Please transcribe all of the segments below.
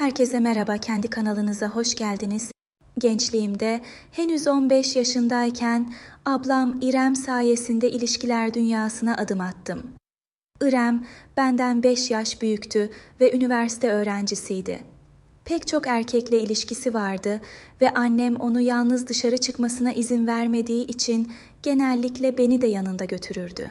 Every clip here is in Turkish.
Herkese merhaba, kendi kanalınıza hoş geldiniz. Gençliğimde henüz 15 yaşındayken ablam İrem sayesinde ilişkiler dünyasına adım attım. İrem benden 5 yaş büyüktü ve üniversite öğrencisiydi. Pek çok erkekle ilişkisi vardı ve annem onu yalnız dışarı çıkmasına izin vermediği için genellikle beni de yanında götürürdü.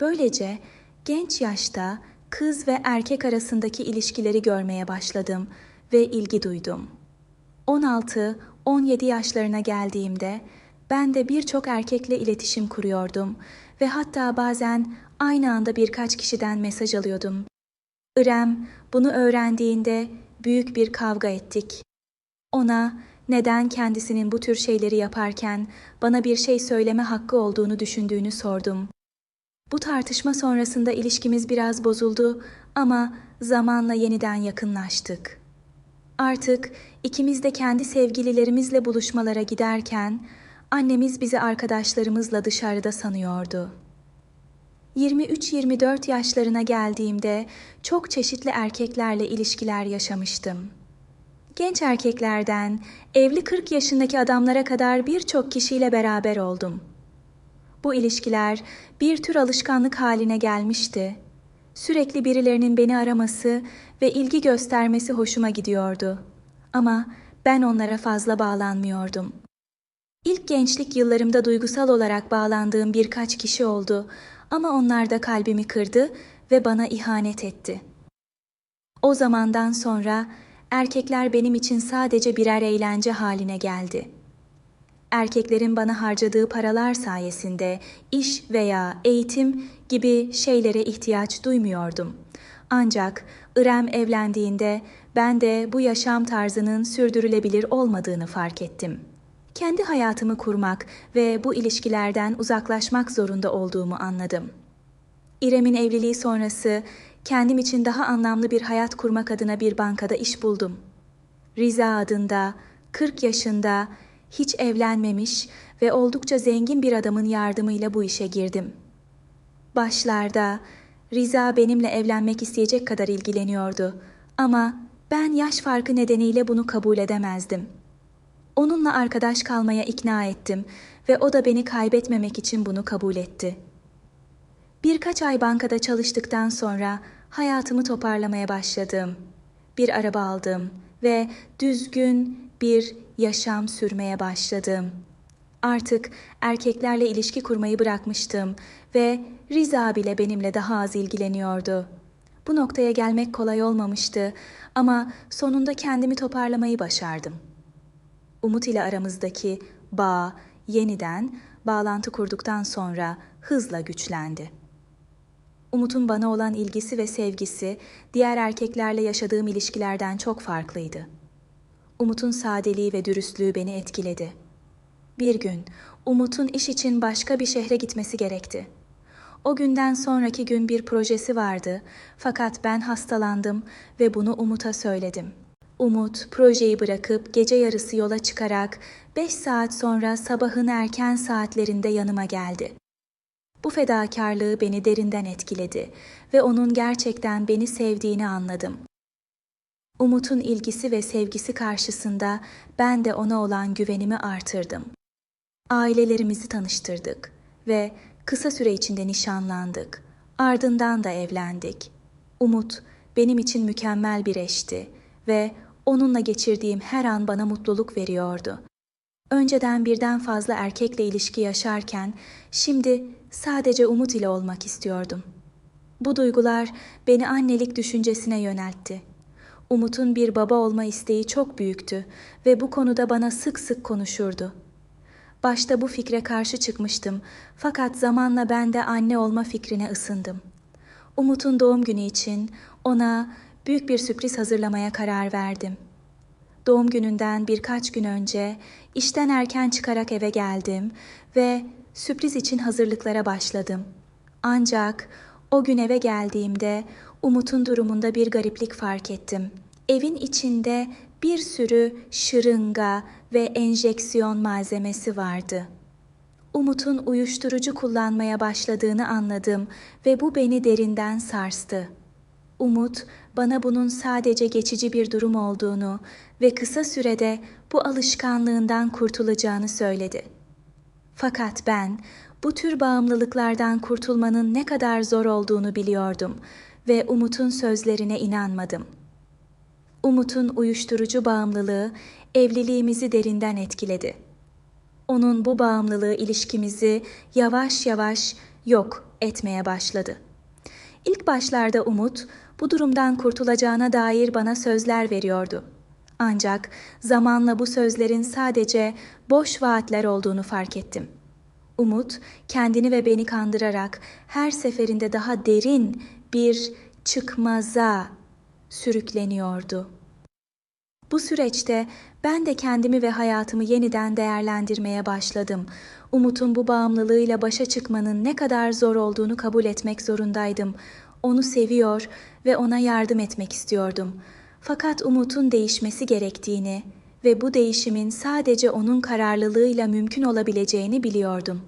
Böylece genç yaşta kız ve erkek arasındaki ilişkileri görmeye başladım ve ilgi duydum. 16-17 yaşlarına geldiğimde ben de birçok erkekle iletişim kuruyordum ve hatta bazen aynı anda birkaç kişiden mesaj alıyordum. İrem bunu öğrendiğinde büyük bir kavga ettik. Ona neden kendisinin bu tür şeyleri yaparken bana bir şey söyleme hakkı olduğunu düşündüğünü sordum. Bu tartışma sonrasında ilişkimiz biraz bozuldu ama zamanla yeniden yakınlaştık. Artık ikimiz de kendi sevgililerimizle buluşmalara giderken annemiz bizi arkadaşlarımızla dışarıda sanıyordu. 23-24 yaşlarına geldiğimde çok çeşitli erkeklerle ilişkiler yaşamıştım. Genç erkeklerden evli 40 yaşındaki adamlara kadar birçok kişiyle beraber oldum. Bu ilişkiler bir tür alışkanlık haline gelmişti. Sürekli birilerinin beni araması ve ilgi göstermesi hoşuma gidiyordu. Ama ben onlara fazla bağlanmıyordum. İlk gençlik yıllarımda duygusal olarak bağlandığım birkaç kişi oldu ama onlar da kalbimi kırdı ve bana ihanet etti. O zamandan sonra erkekler benim için sadece birer eğlence haline geldi. Erkeklerin bana harcadığı paralar sayesinde iş veya eğitim gibi şeylere ihtiyaç duymuyordum. Ancak İrem evlendiğinde ben de bu yaşam tarzının sürdürülebilir olmadığını fark ettim. Kendi hayatımı kurmak ve bu ilişkilerden uzaklaşmak zorunda olduğumu anladım. İrem'in evliliği sonrası kendim için daha anlamlı bir hayat kurmak adına bir bankada iş buldum. Riza adında 40 yaşında hiç evlenmemiş ve oldukça zengin bir adamın yardımıyla bu işe girdim. Başlarda Riza benimle evlenmek isteyecek kadar ilgileniyordu ama ben yaş farkı nedeniyle bunu kabul edemezdim. Onunla arkadaş kalmaya ikna ettim ve o da beni kaybetmemek için bunu kabul etti. Birkaç ay bankada çalıştıktan sonra hayatımı toparlamaya başladım. Bir araba aldım ve düzgün bir yaşam sürmeye başladım. Artık erkeklerle ilişki kurmayı bırakmıştım ve Riza bile benimle daha az ilgileniyordu. Bu noktaya gelmek kolay olmamıştı ama sonunda kendimi toparlamayı başardım. Umut ile aramızdaki bağ yeniden bağlantı kurduktan sonra hızla güçlendi. Umut'un bana olan ilgisi ve sevgisi diğer erkeklerle yaşadığım ilişkilerden çok farklıydı. Umut'un sadeliği ve dürüstlüğü beni etkiledi. Bir gün Umut'un iş için başka bir şehre gitmesi gerekti. O günden sonraki gün bir projesi vardı fakat ben hastalandım ve bunu Umut'a söyledim. Umut projeyi bırakıp gece yarısı yola çıkarak 5 saat sonra sabahın erken saatlerinde yanıma geldi. Bu fedakarlığı beni derinden etkiledi ve onun gerçekten beni sevdiğini anladım. Umut'un ilgisi ve sevgisi karşısında ben de ona olan güvenimi artırdım. Ailelerimizi tanıştırdık ve kısa süre içinde nişanlandık. Ardından da evlendik. Umut benim için mükemmel bir eşti ve onunla geçirdiğim her an bana mutluluk veriyordu. Önceden birden fazla erkekle ilişki yaşarken şimdi sadece Umut ile olmak istiyordum. Bu duygular beni annelik düşüncesine yöneltti. Umut'un bir baba olma isteği çok büyüktü ve bu konuda bana sık sık konuşurdu. Başta bu fikre karşı çıkmıştım fakat zamanla ben de anne olma fikrine ısındım. Umut'un doğum günü için ona büyük bir sürpriz hazırlamaya karar verdim. Doğum gününden birkaç gün önce işten erken çıkarak eve geldim ve sürpriz için hazırlıklara başladım. Ancak o gün eve geldiğimde Umut'un durumunda bir gariplik fark ettim. Evin içinde bir sürü şırınga ve enjeksiyon malzemesi vardı. Umut'un uyuşturucu kullanmaya başladığını anladım ve bu beni derinden sarstı. Umut bana bunun sadece geçici bir durum olduğunu ve kısa sürede bu alışkanlığından kurtulacağını söyledi. Fakat ben bu tür bağımlılıklardan kurtulmanın ne kadar zor olduğunu biliyordum ve Umut'un sözlerine inanmadım. Umut'un uyuşturucu bağımlılığı evliliğimizi derinden etkiledi. Onun bu bağımlılığı ilişkimizi yavaş yavaş yok etmeye başladı. İlk başlarda Umut bu durumdan kurtulacağına dair bana sözler veriyordu. Ancak zamanla bu sözlerin sadece boş vaatler olduğunu fark ettim. Umut kendini ve beni kandırarak her seferinde daha derin bir çıkmaza sürükleniyordu. Bu süreçte ben de kendimi ve hayatımı yeniden değerlendirmeye başladım. Umut'un bu bağımlılığıyla başa çıkmanın ne kadar zor olduğunu kabul etmek zorundaydım. Onu seviyor ve ona yardım etmek istiyordum. Fakat Umut'un değişmesi gerektiğini ve bu değişimin sadece onun kararlılığıyla mümkün olabileceğini biliyordum.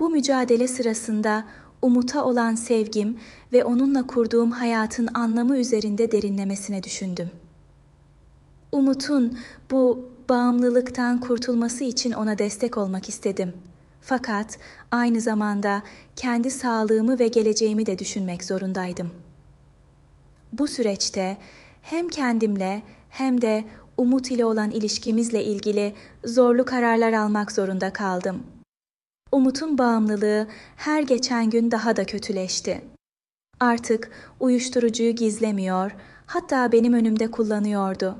Bu mücadele sırasında Umut'a olan sevgim ve onunla kurduğum hayatın anlamı üzerinde derinlemesine düşündüm. Umut'un bu bağımlılıktan kurtulması için ona destek olmak istedim. Fakat aynı zamanda kendi sağlığımı ve geleceğimi de düşünmek zorundaydım. Bu süreçte hem kendimle hem de Umut ile olan ilişkimizle ilgili zorlu kararlar almak zorunda kaldım. Umut'un bağımlılığı her geçen gün daha da kötüleşti. Artık uyuşturucuyu gizlemiyor, hatta benim önümde kullanıyordu.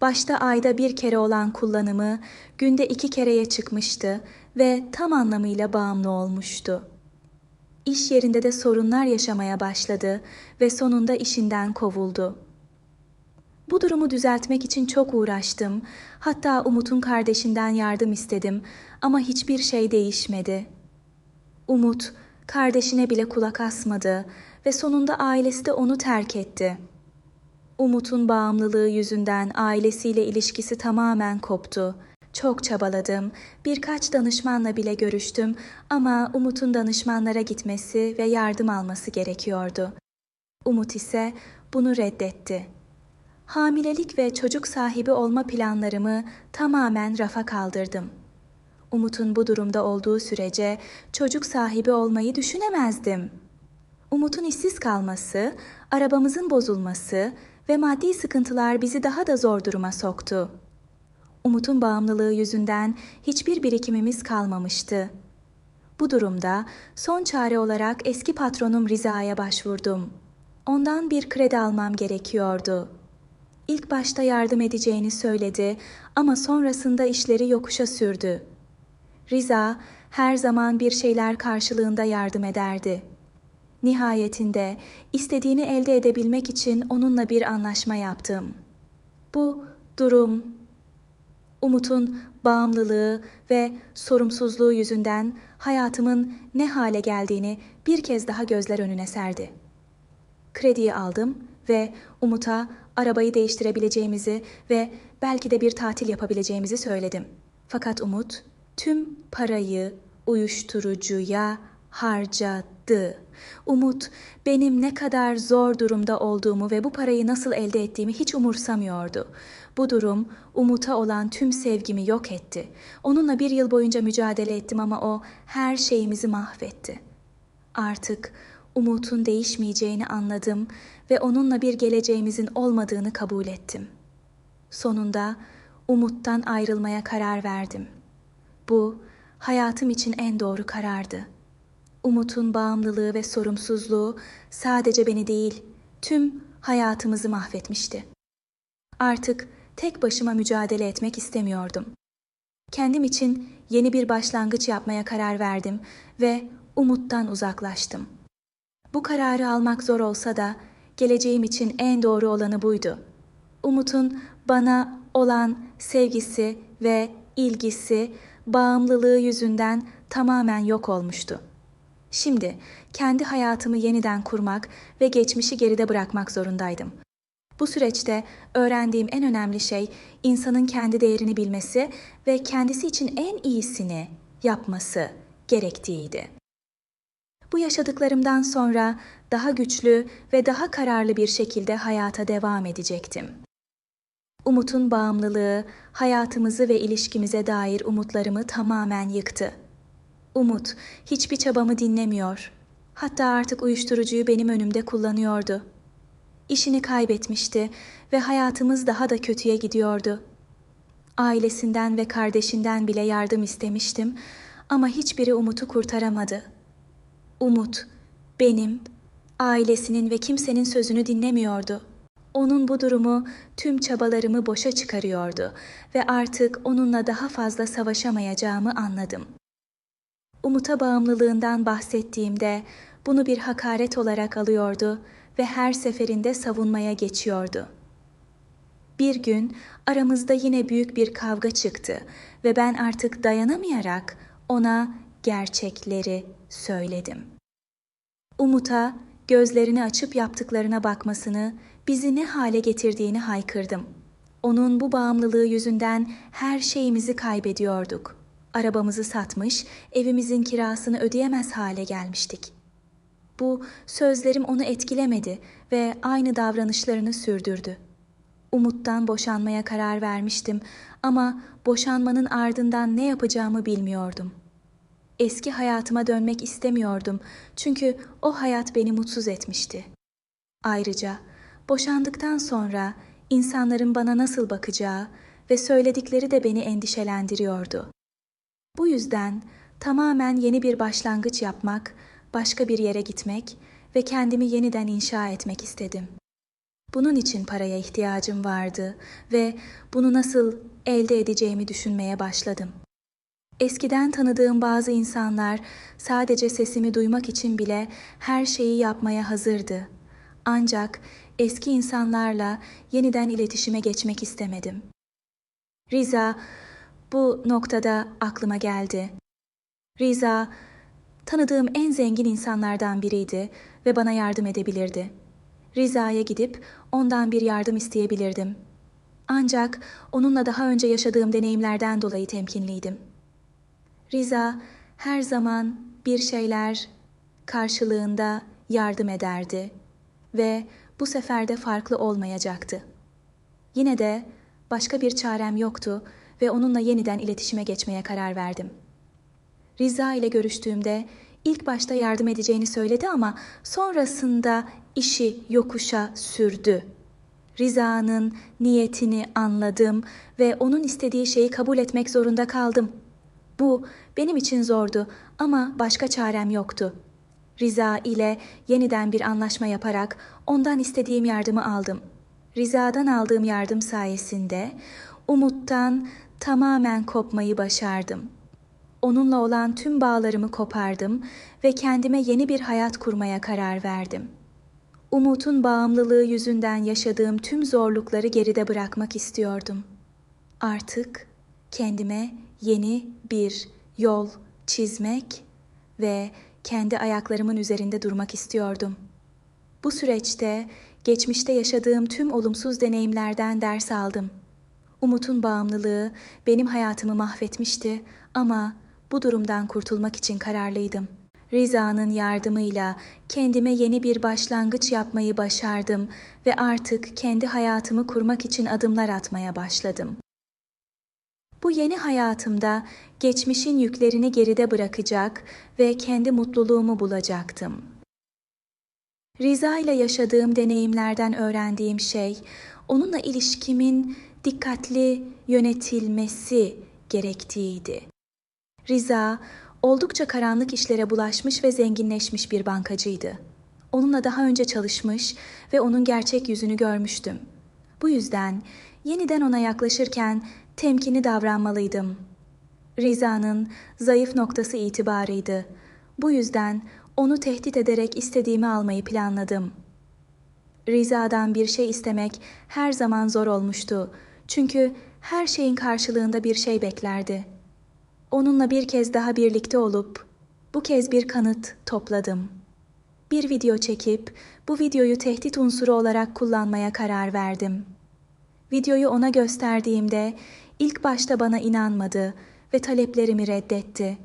Başta ayda bir kere olan kullanımı günde iki kereye çıkmıştı ve tam anlamıyla bağımlı olmuştu. İş yerinde de sorunlar yaşamaya başladı ve sonunda işinden kovuldu. Bu durumu düzeltmek için çok uğraştım. Hatta Umut'un kardeşinden yardım istedim ama hiçbir şey değişmedi. Umut kardeşine bile kulak asmadı ve sonunda ailesi de onu terk etti. Umut'un bağımlılığı yüzünden ailesiyle ilişkisi tamamen koptu. Çok çabaladım. Birkaç danışmanla bile görüştüm ama Umut'un danışmanlara gitmesi ve yardım alması gerekiyordu. Umut ise bunu reddetti. Hamilelik ve çocuk sahibi olma planlarımı tamamen rafa kaldırdım. Umut'un bu durumda olduğu sürece çocuk sahibi olmayı düşünemezdim. Umut'un işsiz kalması, arabamızın bozulması ve maddi sıkıntılar bizi daha da zor duruma soktu. Umut'un bağımlılığı yüzünden hiçbir birikimimiz kalmamıştı. Bu durumda son çare olarak eski patronum Riza'ya başvurdum. Ondan bir kredi almam gerekiyordu. İlk başta yardım edeceğini söyledi ama sonrasında işleri yokuşa sürdü. Riza her zaman bir şeyler karşılığında yardım ederdi. Nihayetinde istediğini elde edebilmek için onunla bir anlaşma yaptım. Bu durum Umut'un bağımlılığı ve sorumsuzluğu yüzünden hayatımın ne hale geldiğini bir kez daha gözler önüne serdi. Krediyi aldım ve Umut'a arabayı değiştirebileceğimizi ve belki de bir tatil yapabileceğimizi söyledim. Fakat Umut tüm parayı uyuşturucuya harcadı. Umut benim ne kadar zor durumda olduğumu ve bu parayı nasıl elde ettiğimi hiç umursamıyordu. Bu durum Umut'a olan tüm sevgimi yok etti. Onunla bir yıl boyunca mücadele ettim ama o her şeyimizi mahvetti. Artık Umut'un değişmeyeceğini anladım ve onunla bir geleceğimizin olmadığını kabul ettim. Sonunda Umut'tan ayrılmaya karar verdim. Bu hayatım için en doğru karardı. Umut'un bağımlılığı ve sorumsuzluğu sadece beni değil, tüm hayatımızı mahvetmişti. Artık tek başıma mücadele etmek istemiyordum. Kendim için yeni bir başlangıç yapmaya karar verdim ve umuttan uzaklaştım. Bu kararı almak zor olsa da geleceğim için en doğru olanı buydu. Umut'un bana olan sevgisi ve ilgisi, bağımlılığı yüzünden tamamen yok olmuştu. Şimdi kendi hayatımı yeniden kurmak ve geçmişi geride bırakmak zorundaydım. Bu süreçte öğrendiğim en önemli şey insanın kendi değerini bilmesi ve kendisi için en iyisini yapması gerektiğiydi. Bu yaşadıklarımdan sonra daha güçlü ve daha kararlı bir şekilde hayata devam edecektim. Umut'un bağımlılığı hayatımızı ve ilişkimize dair umutlarımı tamamen yıktı. Umut hiçbir çabamı dinlemiyor. Hatta artık uyuşturucuyu benim önümde kullanıyordu. İşini kaybetmişti ve hayatımız daha da kötüye gidiyordu. Ailesinden ve kardeşinden bile yardım istemiştim ama hiçbiri Umut'u kurtaramadı. Umut benim, ailesinin ve kimsenin sözünü dinlemiyordu. Onun bu durumu tüm çabalarımı boşa çıkarıyordu ve artık onunla daha fazla savaşamayacağımı anladım. Umut'a bağımlılığından bahsettiğimde bunu bir hakaret olarak alıyordu ve her seferinde savunmaya geçiyordu. Bir gün aramızda yine büyük bir kavga çıktı ve ben artık dayanamayarak ona gerçekleri söyledim. Umut'a gözlerini açıp yaptıklarına bakmasını, bizi ne hale getirdiğini haykırdım. Onun bu bağımlılığı yüzünden her şeyimizi kaybediyorduk. Arabamızı satmış, evimizin kirasını ödeyemez hale gelmiştik. Bu sözlerim onu etkilemedi ve aynı davranışlarını sürdürdü. Umut'tan boşanmaya karar vermiştim ama boşanmanın ardından ne yapacağımı bilmiyordum. Eski hayatıma dönmek istemiyordum çünkü o hayat beni mutsuz etmişti. Ayrıca boşandıktan sonra insanların bana nasıl bakacağı ve söyledikleri de beni endişelendiriyordu. Bu yüzden tamamen yeni bir başlangıç yapmak, başka bir yere gitmek ve kendimi yeniden inşa etmek istedim. Bunun için paraya ihtiyacım vardı ve bunu nasıl elde edeceğimi düşünmeye başladım. Eskiden tanıdığım bazı insanlar sadece sesimi duymak için bile her şeyi yapmaya hazırdı. Ancak eski insanlarla yeniden iletişime geçmek istemedim. Riza bu noktada aklıma geldi. Riza tanıdığım en zengin insanlardan biriydi ve bana yardım edebilirdi. Riza'ya gidip ondan bir yardım isteyebilirdim. Ancak onunla daha önce yaşadığım deneyimlerden dolayı temkinliydim. Riza her zaman bir şeyler karşılığında yardım ederdi ve bu sefer de farklı olmayacaktı. Yine de başka bir çarem yoktu ve onunla yeniden iletişime geçmeye karar verdim. Riza ile görüştüğümde ilk başta yardım edeceğini söyledi ama sonrasında işi yokuşa sürdü. Riza'nın niyetini anladım ve onun istediği şeyi kabul etmek zorunda kaldım. Bu benim için zordu ama başka çarem yoktu. Riza ile yeniden bir anlaşma yaparak ondan istediğim yardımı aldım. Riza'dan aldığım yardım sayesinde umuttan tamamen kopmayı başardım. Onunla olan tüm bağlarımı kopardım ve kendime yeni bir hayat kurmaya karar verdim. Umut'un bağımlılığı yüzünden yaşadığım tüm zorlukları geride bırakmak istiyordum. Artık kendime yeni bir yol çizmek ve kendi ayaklarımın üzerinde durmak istiyordum. Bu süreçte geçmişte yaşadığım tüm olumsuz deneyimlerden ders aldım. Umut'un bağımlılığı benim hayatımı mahvetmişti ama bu durumdan kurtulmak için kararlıydım. Riza'nın yardımıyla kendime yeni bir başlangıç yapmayı başardım ve artık kendi hayatımı kurmak için adımlar atmaya başladım. Bu yeni hayatımda geçmişin yüklerini geride bırakacak ve kendi mutluluğumu bulacaktım. Riza ile yaşadığım deneyimlerden öğrendiğim şey, onunla ilişkimin dikkatli yönetilmesi gerektiğiydi. Riza, oldukça karanlık işlere bulaşmış ve zenginleşmiş bir bankacıydı. Onunla daha önce çalışmış ve onun gerçek yüzünü görmüştüm. Bu yüzden yeniden ona yaklaşırken temkinli davranmalıydım. Riza'nın zayıf noktası itibarıydı. Bu yüzden onu tehdit ederek istediğimi almayı planladım. Riza'dan bir şey istemek her zaman zor olmuştu. Çünkü her şeyin karşılığında bir şey beklerdi. Onunla bir kez daha birlikte olup bu kez bir kanıt topladım. Bir video çekip bu videoyu tehdit unsuru olarak kullanmaya karar verdim. Videoyu ona gösterdiğimde ilk başta bana inanmadı ve taleplerimi reddetti.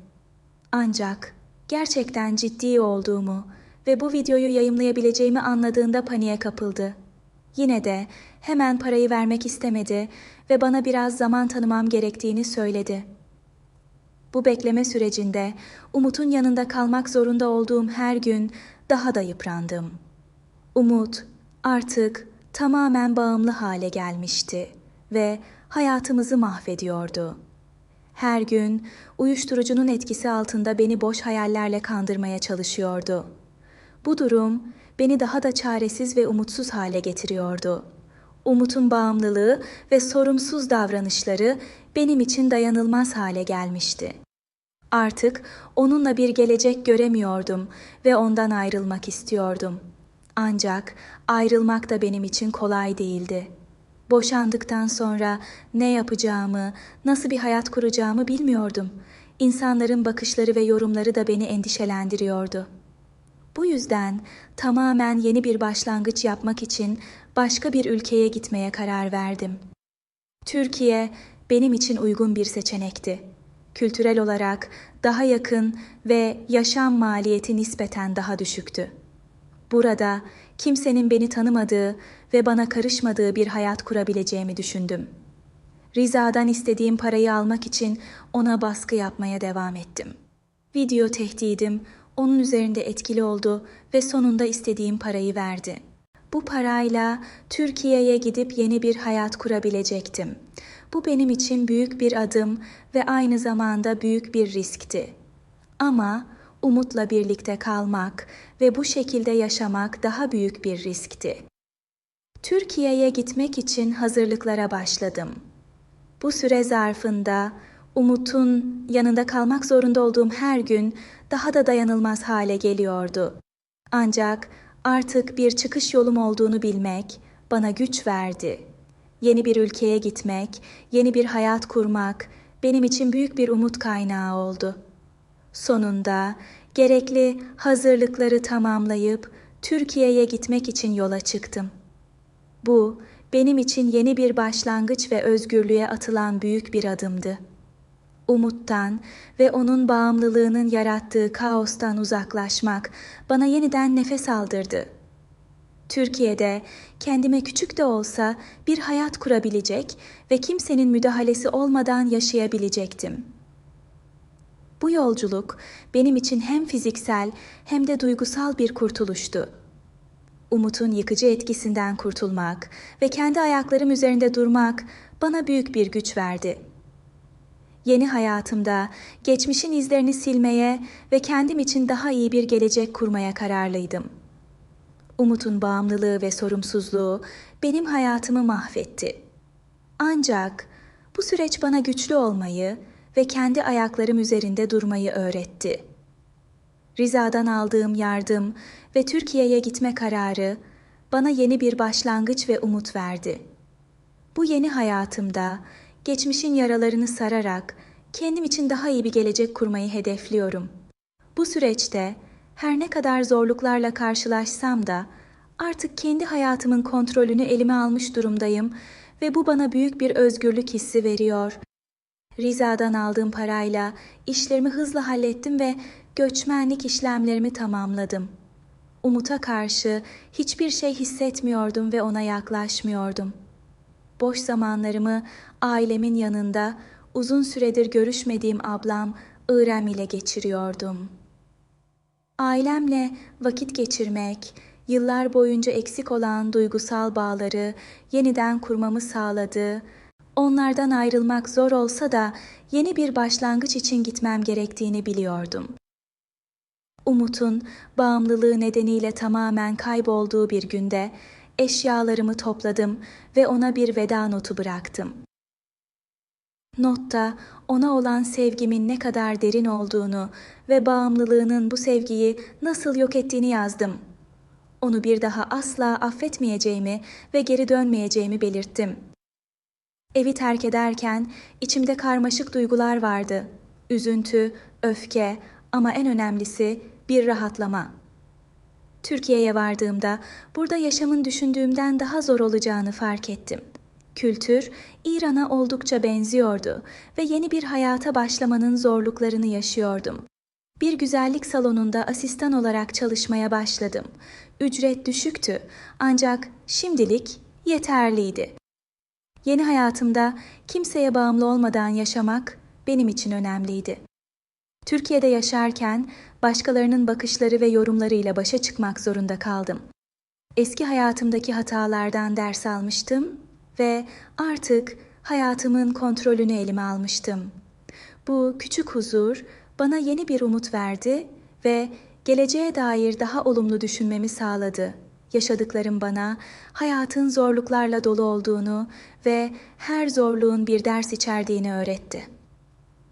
Ancak gerçekten ciddi olduğumu ve bu videoyu yayımlayabileceğimi anladığında paniğe kapıldı. Yine de hemen parayı vermek istemedi ve bana biraz zaman tanımam gerektiğini söyledi. Bu bekleme sürecinde Umut'un yanında kalmak zorunda olduğum her gün daha da yıprandım. Umut artık tamamen bağımlı hale gelmişti ve hayatımızı mahvediyordu. Her gün uyuşturucunun etkisi altında beni boş hayallerle kandırmaya çalışıyordu. Bu durum beni daha da çaresiz ve umutsuz hale getiriyordu. Umut'un bağımlılığı ve sorumsuz davranışları benim için dayanılmaz hale gelmişti. Artık onunla bir gelecek göremiyordum ve ondan ayrılmak istiyordum. Ancak ayrılmak da benim için kolay değildi. Boşandıktan sonra ne yapacağımı, nasıl bir hayat kuracağımı bilmiyordum. İnsanların bakışları ve yorumları da beni endişelendiriyordu. Bu yüzden tamamen yeni bir başlangıç yapmak için başka bir ülkeye gitmeye karar verdim. Türkiye benim için uygun bir seçenekti. Kültürel olarak daha yakın ve yaşam maliyeti nispeten daha düşüktü. Burada kimsenin beni tanımadığı ve bana karışmadığı bir hayat kurabileceğimi düşündüm. Riza'dan istediğim parayı almak için ona baskı yapmaya devam ettim. Video tehdidim onun üzerinde etkili oldu ve sonunda istediğim parayı verdi. Bu parayla Türkiye'ye gidip yeni bir hayat kurabilecektim. Bu benim için büyük bir adım ve aynı zamanda büyük bir riskti. Ama umutla birlikte kalmak ve bu şekilde yaşamak daha büyük bir riskti. Türkiye'ye gitmek için hazırlıklara başladım. Bu süre zarfında Umut'un yanında kalmak zorunda olduğum her gün daha da dayanılmaz hale geliyordu. Ancak artık bir çıkış yolum olduğunu bilmek bana güç verdi. Yeni bir ülkeye gitmek, yeni bir hayat kurmak benim için büyük bir umut kaynağı oldu. Sonunda gerekli hazırlıkları tamamlayıp Türkiye'ye gitmek için yola çıktım. Bu benim için yeni bir başlangıç ve özgürlüğe atılan büyük bir adımdı. Umuttan ve onun bağımlılığının yarattığı kaostan uzaklaşmak bana yeniden nefes aldırdı. Türkiye'de kendime küçük de olsa bir hayat kurabilecek ve kimsenin müdahalesi olmadan yaşayabilecektim. Bu yolculuk benim için hem fiziksel hem de duygusal bir kurtuluştu. Umut'un yıkıcı etkisinden kurtulmak ve kendi ayaklarım üzerinde durmak bana büyük bir güç verdi.'' Yeni hayatımda geçmişin izlerini silmeye ve kendim için daha iyi bir gelecek kurmaya kararlıydım. Umut'un bağımlılığı ve sorumsuzluğu benim hayatımı mahvetti. Ancak bu süreç bana güçlü olmayı ve kendi ayaklarım üzerinde durmayı öğretti. Riza'dan aldığım yardım ve Türkiye'ye gitme kararı bana yeni bir başlangıç ve umut verdi. Bu yeni hayatımda geçmişin yaralarını sararak kendim için daha iyi bir gelecek kurmayı hedefliyorum. Bu süreçte her ne kadar zorluklarla karşılaşsam da artık kendi hayatımın kontrolünü elime almış durumdayım ve bu bana büyük bir özgürlük hissi veriyor. Riza'dan aldığım parayla işlerimi hızla hallettim ve göçmenlik işlemlerimi tamamladım. Umut'a karşı hiçbir şey hissetmiyordum ve ona yaklaşmıyordum. Boş zamanlarımı ailemin yanında uzun süredir görüşmediğim ablam İrem ile geçiriyordum. Ailemle vakit geçirmek, yıllar boyunca eksik olan duygusal bağları yeniden kurmamı sağladı. Onlardan ayrılmak zor olsa da yeni bir başlangıç için gitmem gerektiğini biliyordum. Umut'un bağımlılığı nedeniyle tamamen kaybolduğu bir günde eşyalarımı topladım ve ona bir veda notu bıraktım. Notta ona olan sevgimin ne kadar derin olduğunu ve bağımlılığının bu sevgiyi nasıl yok ettiğini yazdım. Onu bir daha asla affetmeyeceğimi ve geri dönmeyeceğimi belirttim. Evi terk ederken içimde karmaşık duygular vardı. Üzüntü, öfke ama en önemlisi bir rahatlama. Türkiye'ye vardığımda burada yaşamın düşündüğümden daha zor olacağını fark ettim. Kültür İran'a oldukça benziyordu ve yeni bir hayata başlamanın zorluklarını yaşıyordum. Bir güzellik salonunda asistan olarak çalışmaya başladım. Ücret düşüktü ancak şimdilik yeterliydi. Yeni hayatımda kimseye bağımlı olmadan yaşamak benim için önemliydi. Türkiye'de yaşarken başkalarının bakışları ve yorumlarıyla başa çıkmak zorunda kaldım. Eski hayatımdaki hatalardan ders almıştım ve artık hayatımın kontrolünü elime almıştım. Bu küçük huzur bana yeni bir umut verdi ve geleceğe dair daha olumlu düşünmemi sağladı. Yaşadıklarım bana hayatın zorluklarla dolu olduğunu ve her zorluğun bir ders içerdiğini öğretti.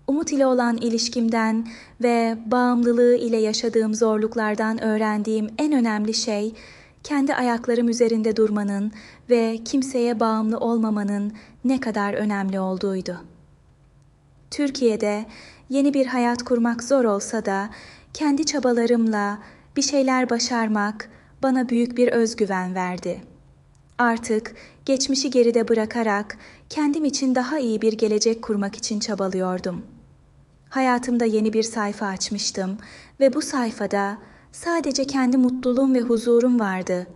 Umut ile olan ilişkimden ve bağımlılığı ile yaşadığım zorluklardan öğrendiğim en önemli şey kendi ayaklarım üzerinde durmanın ve kimseye bağımlı olmamanın ne kadar önemli olduğuydu. Türkiye'de yeni bir hayat kurmak zor olsa da kendi çabalarımla bir şeyler başarmak bana büyük bir özgüven verdi. Artık geçmişi geride bırakarak kendim için daha iyi bir gelecek kurmak için çabalıyordum. Hayatımda yeni bir sayfa açmıştım ve bu sayfada sadece kendi mutluluğum ve huzurum vardı.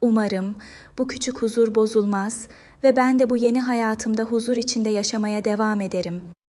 Umarım bu küçük huzur bozulmaz ve ben de bu yeni hayatımda huzur içinde yaşamaya devam ederim.